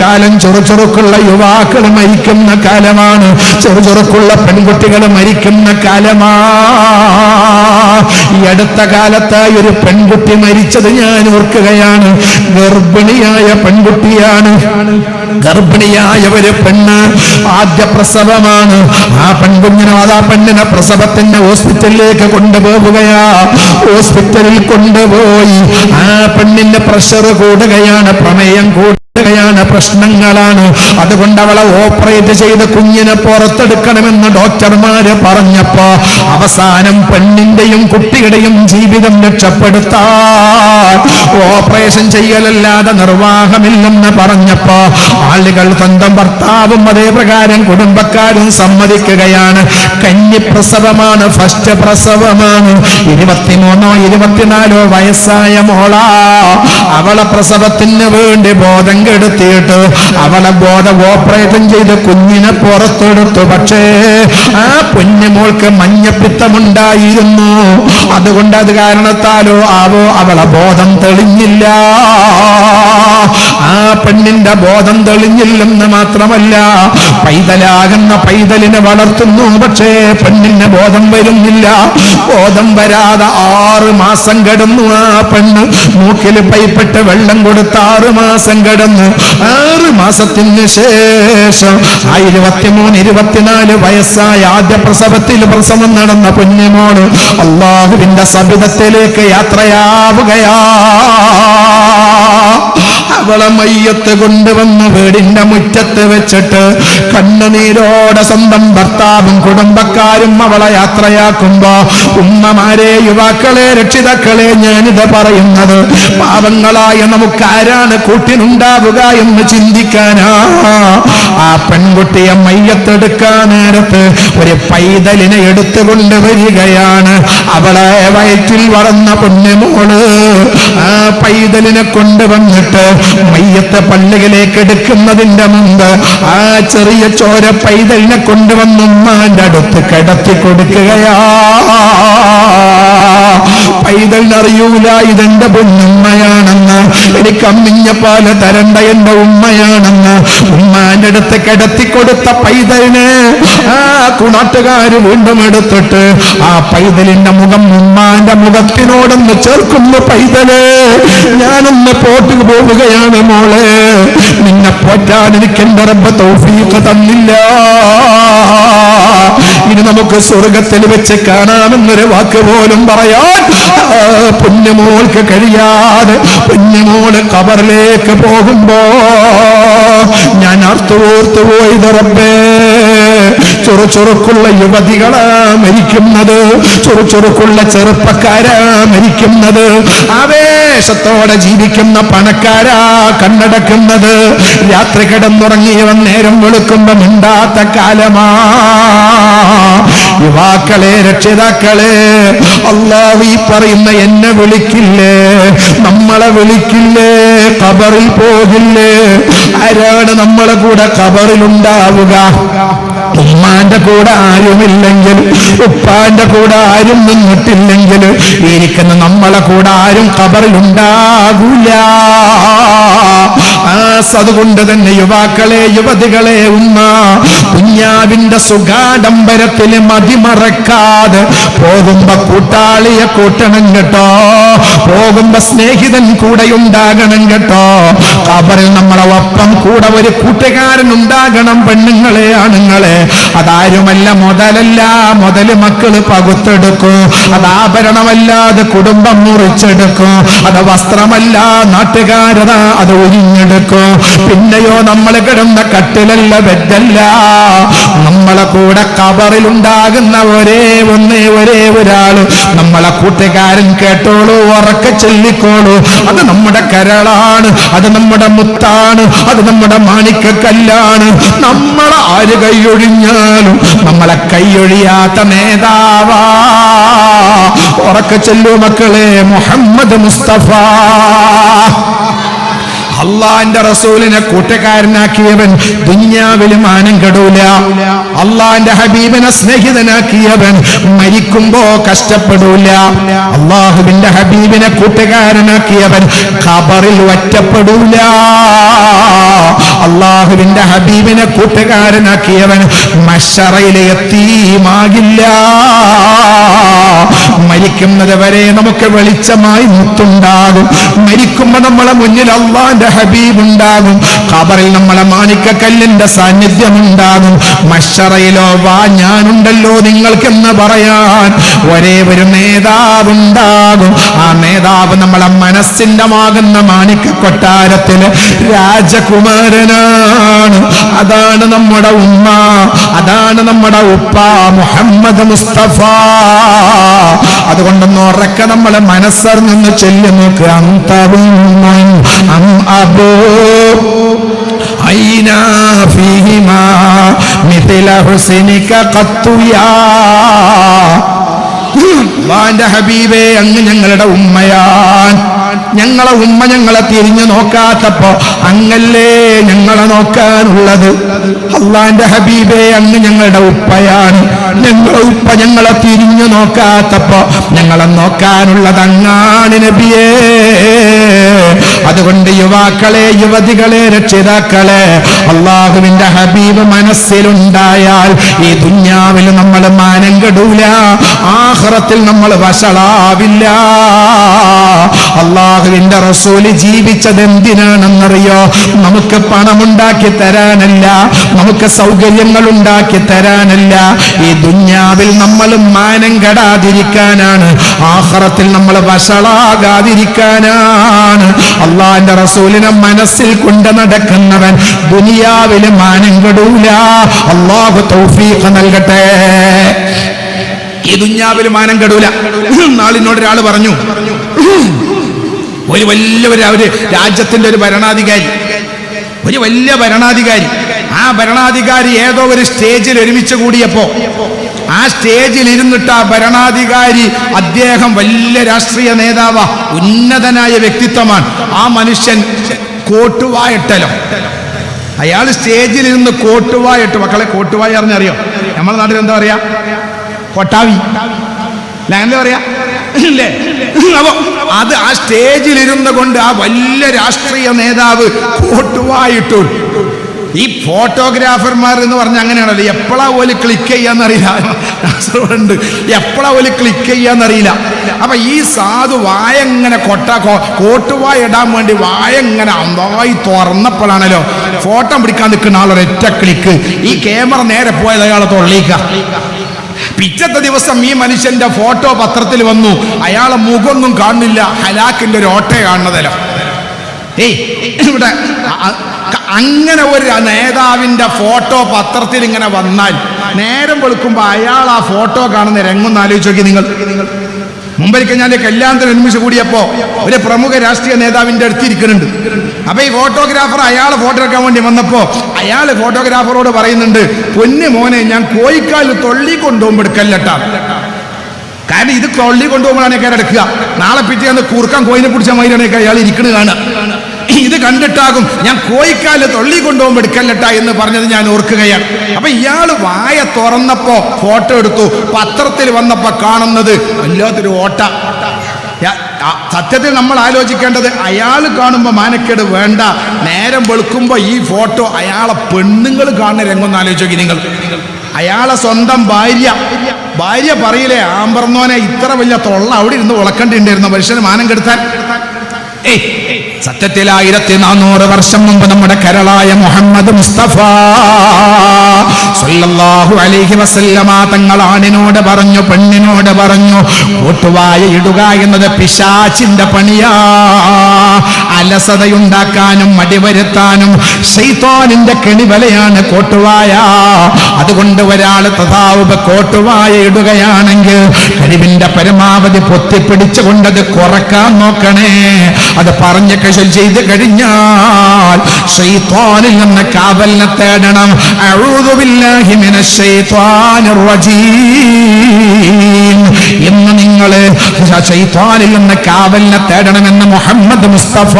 കാലം ചെറുചെറുക്കുള്ള യുവാക്കൾ മരിക്കുന്ന കാലമാണ്. ചെറുചെറുക്കുള്ള പെൺകുട്ടികൾ മരിക്കുന്ന കാലമാ. ഈ അടുത്ത കാലത്തായി ഒരു പെൺകുട്ടി മരിച്ചത് ഞാൻ ഓർക്കുകയാണ്. ഗർഭിണിയായ പെൺകുട്ടിയാണ്. ഗർഭിണിയായ ഒരു പെണ്ണ് ആദ്യ പ്രസവമാണ്. ആ പെൺകുഞ്ഞിനെ അതാ പെണ്ണിനെ പ്രസവത്തിന്റെ ഹോസ്പിറ്റലിലേക്ക് കൊണ്ടുപോവുകയാ. ഹോസ്പിറ്റലിൽ കൊണ്ടുപോയി. ആ പെണ്ണിന്റെ പ്രഷർ കൂടുകയാണ്. പ്രമേയം കൂടുകയാണ് പ്രശ്നങ്ങളാണ്. അതുകൊണ്ട് അവളെ ഓപ്പറേറ്റ് ചെയ്ത് കുഞ്ഞിനെ പുറത്തെടുക്കണമെന്ന് ഡോക്ടർമാര് പറഞ്ഞപ്പോ അവസാനം പെണ്ണിന്റെയും കുട്ടിയുടെയും ജീവിതം രക്ഷപ്പെടുത്താൻ ഓപ്പറേഷൻ ചെയ്യലല്ലാതെ നിർവാഹമില്ലെന്ന് പറഞ്ഞപ്പോ ആളുകൾ സ്വന്തം ഭർത്താവും അതേ പ്രകാരം കുടുംബക്കാരും സമ്മതിക്കുകയാണ്. കന്നി പ്രസവമാണ് ഫസ്റ്റ് പ്രസവമാണ്. ഇരുപത്തിമൂന്നോ ഇരുപത്തിനാലോ വയസ്സായ മോളാ. അവളെ പ്രസവത്തിന് വേണ്ടി ബോധം കെടുത്തിയിട്ട് അവളെ ബോധം ഓപ്പറേഷൻ ചെയ്ത് കുഞ്ഞിനെ പുറത്തെടുത്തു. പക്ഷേ ആ കുഞ്ഞുമോൾക്ക് മഞ്ഞപ്പിത്തമുണ്ടായിരുന്നു. അതുകൊണ്ട് അത് കാരണത്താലോ ആവോ അവളെ ബോധം തെളിഞ്ഞില്ല. ആ പെണ്ണിന്റെ ബോധം തെളിഞ്ഞില്ലെന്ന് മാത്രമല്ല പൈതലാകുന്ന പൈതലിനെ വളർത്തുന്നു. പക്ഷേ പെണ്ണിന് ബോധം വരുന്നില്ല. ബോധം വരാതെ ആറ് മാസം കിടന്നു ആ പെണ്ണ്. മൂക്കിൽ പൈപ്പെട്ട് വെള്ളം കൊടുത്ത് ആറ് മാസം കിടന്നു ആറ് മാസത്തിന് ശേഷം ഇരുപത്തിമൂന്ന് ഇരുപത്തിനാല് വയസ്സായ ആദ്യ പ്രസവത്തിൽ പ്രസവം നടന്ന പുണ്യമാണ് അള്ളാഹുവിന്റെ സബിതത്തിലേക്ക് യാത്രയാവുകയാ. അവളെ മയ്യത്ത് കൊണ്ടുവന്ന് വീടിന്റെ മുറ്റത്ത് വെച്ചിട്ട് കണ്ണുനീരോടെ സ്വന്തം ഭർത്താവും കുടുംബക്കാരും അവളെ യാത്രയാക്കുമ്പോ ഉമ്മമാരെ യുവാക്കളെ രക്ഷിതാക്കളെ ഞാനിത് പറയുന്നത്. പാവങ്ങളായ നമുക്ക് ആരാണ് കൂട്ടിനുണ്ടാവുക? എന്ന് ചിന്തിക്കാനാ? ആ പെൺകുട്ടിയെ മയ്യത്തെടുക്കാൻ നേരത്ത് ഒരു പൈതലിനെ എടുത്തുകൊണ്ട് വരികയാണ്. അവളെ വയറ്റിൽ വളർന്ന പൊന്നുമോൾ. ആ പൈതലിനെ കൊണ്ടുവന്നിട്ട് മയ്യത്തെ പള്ളികളിലേക്ക് എടുക്കുന്നതിന്റെ മുമ്പ് ആ ചെറിയ ചോര പൈതലിനെ കൊണ്ടുവന്ന് ഉമ്മാന്റെ അടുത്ത് കിടത്തി കൊടുക്കുകയാ. പൈതലിനറിയൂല ഇതെന്റെ പൊന്നുമ്മയാണെന്ന്. എനിക്ക് അമ്മിഞ്ഞ പാല തരണ്ട എന്റെ ഉമ്മയാണെന്ന്. ഉമ്മാന്റെ അടുത്ത് കിടത്തി കൊടുത്ത പൈതലിനെ ആ കുണാട്ടുകാര് വീണ്ടും എടുത്തിട്ട് ആ പൈതലിന്റെ മുഖം ഉമ്മാന്റെ മുഖത്തിനോടൊന്ന് ചേർക്കുന്നു പൈതൽ ഞാനൊന്ന് പോട്ടിന് പോവുകയാണ് മോളെ. നിന്നെ പോറ്റാൻ എനിക്ക് എന്റെ റബ്ബ് തൗഫീഖ് തന്നില്ല. ഇനി നമുക്ക് സ്വർഗത്തിൽ വെച്ച് കാണാമെന്നൊരു വാക്ക് പോലും പറയാൻ പുണ്യമോൾക്ക് കഴിയാതെ പുണ്യമോൾ കബറിലേക്ക് പോകുമ്പോ ഞാൻ അർത്ഥോർത്തു പോയി റബ്ബേ. ചുറുചുറുക്കുള്ള യുവതികളാ മരിക്കുന്നത്. ചുറുചുറുക്കുള്ള ചെറുപ്പക്കാരാ മരിക്കുന്നത്. ആവേശത്തോടെ ജീവിക്കുന്ന പണക്കാരാ കണ്ണടക്കുന്നത്. രാത്രി കിടന്നുറങ്ങിയവൻ നേരം വെളുക്കുമ്പോ മിണ്ടാത്ത കാലമാ. യുവാക്കളെ രക്ഷിതാക്കളെ അള്ളാഹു ഈ പറയുന്ന എന്നെ വിളിക്കില്ലേ? നമ്മളെ വിളിക്കില്ലേ? കബറിൽ പോകില്ലേ? ആരാണ് നമ്മളെ കൂടെ കബറിലുണ്ടാവുക ഉമ്മാന്റെ കൂടെ ആരുമില്ലെങ്കിൽ ഉപ്പാന്റെ കൂടെ ആരും നിന്നിട്ടില്ലെങ്കിൽ ഇരിക്കുന്ന നമ്മളെ കൂടെ ആരും കബറിലുണ്ടാകൂല അതുകൊണ്ട് തന്നെ യുവാക്കളെ യുവതികളെ ഉമ്മ കുഞ്ഞാവിന്റെ സുഖാഡംബരത്തിൽ മതിമറക്കാതെ പോകുമ്പോ കൂട്ടാളിയെ കൂട്ടണം കേട്ടോ. പോകുമ്പോ സ്നേഹിതൻ കൂടെ ഉണ്ടാകണം കേട്ടോ. കബറിൽ നമ്മളെ ഒപ്പം കൂടെ ഒരു കൂട്ടുകാരൻ ഉണ്ടാകണം പെണ്ണുങ്ങളെ ആണുങ്ങളെ. അതാരുമല്ല മുതലല്ല മുതൽ മക്കൾ പകുത്തെടുക്കും. അതാഭരണമല്ലാതെ കുടുംബം മുറിച്ചെടുക്കും. അത് വസ്ത്രമല്ല നാട്ടുകാരത അത് ഒഴിഞ്ഞെടുക്കും പിന്നെയോ നമ്മൾ കിടന്ന കട്ടിലല്ല ബെഡല്ല. നമ്മളെ കൂടെ കബറിലുണ്ടാകുന്ന ഒരേ ഒന്നേ ഒരേ ഒരാൾ. നമ്മളെ കൂട്ടുകാരൻ കേട്ടോളൂ ഉറക്കെ ചൊല്ലിക്കോളൂ. അത് നമ്മുടെ കരളാണ് അത് നമ്മുടെ മുത്താണ് അത് നമ്മുടെ മാണിക്കക്കല്ലാണ് നമ്മളെ ആര് കൈയൊഴിഞ്ഞാലും നമ്മളെ കൈയൊഴിയാത്ത നേതാവാ. ഉറക്കെ ചെല്ലു മക്കളെ മുഹമ്മദ് മുസ്തഫ. അള്ളാന്റെ റസൂലിനെ കൂട്ടക്കാരനാക്കിയവൻ ദുന്യാവിലും മാനം കെടൂല. അള്ളാന്റെ ഹബീബിനെ സ്നേഹിതനാക്കിയവൻ മരിക്കുമ്പോ കഷ്ടപ്പെടൂല. അള്ളാഹുവിന്റെ ഹബീബിനെ കൂട്ടുകാരനാക്കിയവൻ ഖബറിൽ ഒറ്റപ്പെടൂല. അള്ളാഹുവിന്റെ ഹബീബിനെ കൂട്ടുകാരനാക്കിയവൻ മഷറയിലെ എത്തിയുമാകില്ല മരിക്കുന്നത് വരെ നമുക്ക് വെളിച്ചമായി മുത്തുണ്ടാകും. മരിക്കുമ്പോ നമ്മളെ മുന്നിൽ അള്ളാന്റെ ഹബീബ് ഉണ്ടാകും ഖബറിൽ നമ്മളെ മാണിക്കക്കല്ലിന്റെ സാന്നിധ്യം ഉണ്ടാകും മഷറയിലോ വാ ഞാനുണ്ടല്ലോ നിങ്ങൾക്കെന്ന് പറയാൻ. ഒരേ ഒരു നേതാവുണ്ടാകും ആ നേതാവ് നമ്മളെ മനസ്സിന്റെ മാകുന്ന മാണിക്ക കൊട്ടാരത്തിൽ രാജകുമാരനാണ്. അതാണ് നമ്മുടെ ഉമ്മ. അതാണ് നമ്മുടെ ഉപ്പ മുഹമ്മദ് മുസ്തഫ. അതുകൊണ്ടൊന്ന് നമ്മളെ മനസ്സറിഞ്ഞൊന്ന് ചൊല്ലി നോക്കുക അന്തവും അം അബോ أين فيهما مثل حسنك قط يا അള്ളാന്റെ ഹബീബേ അങ്ങ് ഞങ്ങളുടെ ഉമ്മയാൻ ഞങ്ങളെ ഉമ്മ ഞങ്ങളെ തിരിഞ്ഞു നോക്കാത്തപ്പോ അങ്ങല്ലേ ഞങ്ങളെ നോക്കാനുള്ളത്? അള്ളാന്റെ ഹബീബേ അങ്ങ് ഞങ്ങളുടെ ഉപ്പയാണ്. ഞങ്ങളെ ഉപ്പ ഞങ്ങളെ തിരിഞ്ഞു നോക്കാത്തപ്പോ ഞങ്ങളെ നോക്കാനുള്ളത് അങ്ങാണ് നബിയേ. അതുകൊണ്ട് യുവാക്കളെ യുവതികളെ രക്ഷിതാക്കളെ അള്ളാഹുവിന്റെ ഹബീബ് മനസ്സിലുണ്ടായാൽ ഈ ദുന്യാവിൽ നമ്മൾ മാനം കെടൂല ആഹ്റത്തിൽ നമ്മൾ വഷളാവില്ല. അള്ളാഹുവിന്റെ റസൂൽ ജീവിച്ചത് എന്തിനാണെന്നറിയോ നമുക്ക് പണമുണ്ടാക്കി തരാനല്ല നമുക്ക് സൗകര്യങ്ങൾ ഉണ്ടാക്കി തരാനല്ല. ഈ ദുന്യാവിൽ നമ്മൾ മാനം കെടാതിരിക്കാനാണ് ആഹ്റത്തിൽ നമ്മൾ വഷളാകാതിരിക്കാനാണ്. അള്ളാഹിന്റെ റസൂലിനെ മനസ്സിൽ കൊണ്ട് നടക്കുന്നവൻ ദുനിയാവിൽ മാനം കെടൂല. അള്ളാഹു തൗഫീഖ് നൽകട്ടെ. ഈ ദുന്യാവിൽ മാനം കെടൂല. നാളിനോട് ഒരാൾ പറഞ്ഞു ഒരു വലിയ ഒരു രാജ്യത്തിന്റെ ഒരു ഭരണാധികാരി. ഒരു വലിയ ഭരണാധികാരി. ആ ഭരണാധികാരി ഏതോ ഒരു സ്റ്റേജിൽ ഒരുമിച്ച് കൂടിയപ്പോ ആ സ്റ്റേജിൽ ഇരുന്നിട്ട് ആ ഭരണാധികാരി അദ്ദേഹം വലിയ രാഷ്ട്രീയ നേതാവ ഉന്നതനായ വ്യക്തിത്വമാണ്. ആ മനുഷ്യൻ കോട്ടുവായിട്ടലോ. അയാൾ സ്റ്റേജിൽ ഇരുന്ന് കോട്ടുവായിട്ട് മക്കളെ കോട്ടുവായി അറിഞ്ഞറിയോ? നമ്മുടെ നാട്ടിൽ എന്താ പറയാ? കൊട്ടാവി. അല്ല എന്താ പറയാ? ഇല്ലേ? അപ്പൊ അത് ആ സ്റ്റേജിൽ ഇരുന്ന് കൊണ്ട് ആ വലിയ രാഷ്ട്രീയ നേതാവ് കോട്ടുവായിട്ടു ഈ ഫോട്ടോഗ്രാഫർമാർ എന്ന് പറഞ്ഞ അങ്ങനെയാണല്ലോ. എപ്പോഴാ ഓൽ ക്ലിക്ക് ചെയ്യാന്നറിയില്ല. കാസർഗോഡുണ്ട്. എപ്പോഴാ ഓൽ ക്ലിക്ക് ചെയ്യാന്നറിയില്ല. അപ്പൊ ഈ സാധു വായ ഇങ്ങനെ കൊട്ട കോട്ടുവായ ഇടാൻ വേണ്ടി വായ ഇങ്ങനെ അന്തായി തുറന്നപ്പോഴാണല്ലോ ഫോട്ടോ പിടിക്കാൻ നിൽക്കുന്ന ആളൊരൊറ്റ ക്ലിക്ക് ഈ ക്യാമറ നേരെ പോയത് അയാളെ തൊള്ളിക്ക. പിറ്റത്തെ ദിവസം ഈ മനുഷ്യന്റെ ഫോട്ടോ പത്രത്തിൽ വന്നു. അയാളെ മുഖമൊന്നും കാണുന്നില്ല. ഹലാക്കിന്റെ ഒരു ഓട്ടയെ കാണുന്നതല്ല ഏയ് ഇവിടെ അങ്ങനെ ഒരു നേതാവിന്റെ ഫോട്ടോ പത്രത്തിൽ ഇങ്ങനെ വന്നാൽ നേരം വെളുക്കുമ്പോ അയാൾ ആ ഫോട്ടോ കാണുന്ന രംഗൊന്ന് ആലോചിച്ച് നോക്കി നിങ്ങൾ. മുമ്പൊരിക്കൽ ഞാൻ കല്യാണത്തിന് ഒരുമിച്ച് കൂടിയപ്പോ ഒരു പ്രമുഖ രാഷ്ട്രീയ നേതാവിന്റെ അടുത്ത് ഇരിക്കുന്നുണ്ട്. അപ്പൊ ഈ ഫോട്ടോഗ്രാഫർ അയാൾ ഫോട്ടോ എടുക്കാൻ വേണ്ടി വന്നപ്പോ അയാൾ ഫോട്ടോഗ്രാഫറോട് പറയുന്നുണ്ട് പൊന്നു മോനെ ഞാൻ കോയിക്കാൽ തൊള്ളി കൊണ്ടുപോകുമ്പോൾ എടുക്കല്ലട്ടാ. കാരണം ഇത് തൊള്ളി കൊണ്ടുപോകുമ്പോഴാണ് കയറി എടുക്കുക. നാളെ പിറ്റേന്ന് കുറുക്കാൻ കോയിനെ പിടിച്ച മാതിരിയാണ് അയാൾ ഇരിക്കുന്നത് കാണുക. ഇത് കണ്ടിട്ടാകും ഞാൻ കോയിക്കാൽ തൊള്ളി കൊണ്ടുപോകുമ്പോൾ എടുക്കല്ലട്ട എന്ന് പറഞ്ഞത് ഞാൻ ഓർക്കുകയാണ്. അപ്പൊ ഇയാൾ വായ തുറന്നപ്പോ ഫോട്ടോ എടുത്തു. പത്രത്തിൽ വന്നപ്പോ കാണുന്നത് വല്ലാത്തൊരു ഓട്ട. സത്യത്തിൽ നമ്മൾ ആലോചിക്കേണ്ടത് അയാൾ കാണുമ്പോൾ മാനക്കേട് വേണ്ട. നേരം വെളുക്കുമ്പോൾ ഈ ഫോട്ടോ അയാളെ പെണ്ണുങ്ങൾ കാണുന്ന രംഗം ആലോചിക്കും നിങ്ങൾ. അയാളെ സ്വന്തം ഭാര്യ. ഭാര്യ പറയില്ലേ ആമ്പറന്നോനെ ഇത്ര വലിയ തൊള്ള അവിടെ ഇരുന്ന് ഉളക്കണ്ടിണ്ടായിരുന്നു മനുഷ്യന് മാനം കെടുത്താൻ. ഏയ് സത്യത്തിൽ ആയിരത്തി നാനൂറ് വർഷം മുമ്പ് നമ്മുടെ കരളായ മുഹമ്മദ് മുസ്തഫ സല്ലല്ലാഹു അലൈഹി വസല്ലമ തങ്ങൾ ആണിനോട് പറഞ്ഞു പെണ്ണിനോട് പറഞ്ഞു കൂട്ടുവായ ഇടുക എന്നത് പിശാച്ചിന്റെ പണിയാ. അലസതയുണ്ടാക്കാനും മടിവരുത്താനും ശൈത്താനിന്റെ കെണിവലയാണ് കോട്ടുവായ. അതുകൊണ്ട് ഒരാൾ തഥാവുപ കോട്ടുവായ ഇടുകയാണെങ്കിൽ കഴിവിന്റെ പരമാവധി പൊത്തിപ്പിടിച്ചുകൊണ്ടത് കുറയ്ക്കാൻ നോക്കണേ. അത് പറഞ്ഞ് കശൽ ചെയ്ത് കഴിഞ്ഞാൽ കാവലിനെ തേടണം. എന്ന് നിങ്ങൾ ശൈത്താനിൽ നിന്ന് കാവലിനെ തേടണമെന്ന് മുഹമ്മദ് മുസ്തഫ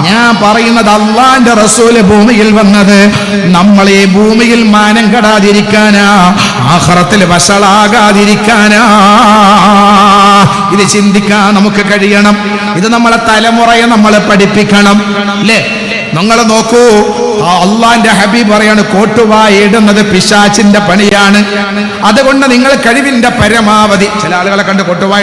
ഞാൻ പറയുന്നത് അള്ളാന്റെ റസൂൽ ഭൂമിയിൽ വന്നത് നമ്മൾ ഈ ഭൂമിയിൽ മാനം കെടാതിരിക്കാനാ ആഹ്റത്തിൽ വഷളാകാതിരിക്കാനാ. ഇത് ചിന്തിക്കാൻ നമുക്ക് കഴിയണം. ഇത് നമ്മളെ തലമുറയെ നമ്മളെ പഠിപ്പിക്കണം. അല്ലേ നിങ്ങൾ നോക്കൂ അള്ളാന്റെ ഹബീബ് പറയാണ് കോട്ടുവായി ഇടുന്നത് പിശാച്ചിന്റെ പണിയാണ്. അതുകൊണ്ട് നിങ്ങൾ കഴിവിന്റെ പരമാവധി. ചില ആളുകളെ കണ്ട് കൊട്ടുവായി